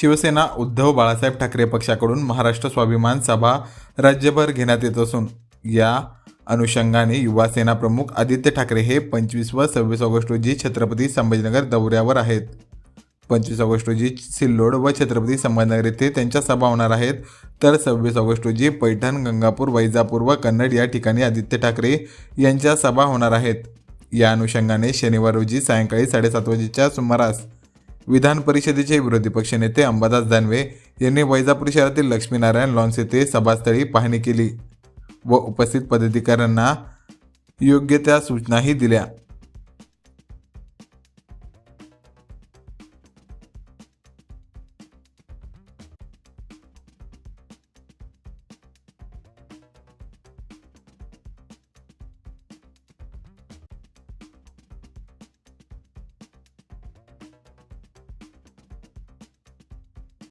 शिवसेना उद्धव बाळासाहेब ठाकरे पक्षाकडून महाराष्ट्र स्वाभिमान सभा राज्यभर घेण्यात येत असून या अनुषंगाने युवा सेना प्रमुख आदित्य ठाकरे हे पंचवीस व सव्वीस ऑगस्ट रोजी छत्रपती संभाजीनगर दौऱ्यावर आहेत. पंचवीस ऑगस्ट रोजी सिल्लोड व छत्रपती संभाजीनगर येथे त्यांच्या सभा होणार आहेत. तर सव्वीस ऑगस्ट रोजी पैठण गंगापूर वैजापूर व कन्नड या ठिकाणी आदित्य ठाकरे यांच्या सभा होणार आहेत. या अनुषंगाने शनिवार रोजी सायंकाळी साडेसात वाजेच्या सुमारास विधान परिषदेचे विरोधी पक्षनेते अंबादास दानवे यांनी वैजापूर शहरातील लक्ष्मीनारायण लॉन्स येथे सभास्थळी पाहणी केली व उपस्थित पदाधिकाऱ्यांना योग्य त्या सूचनाही दिल्या.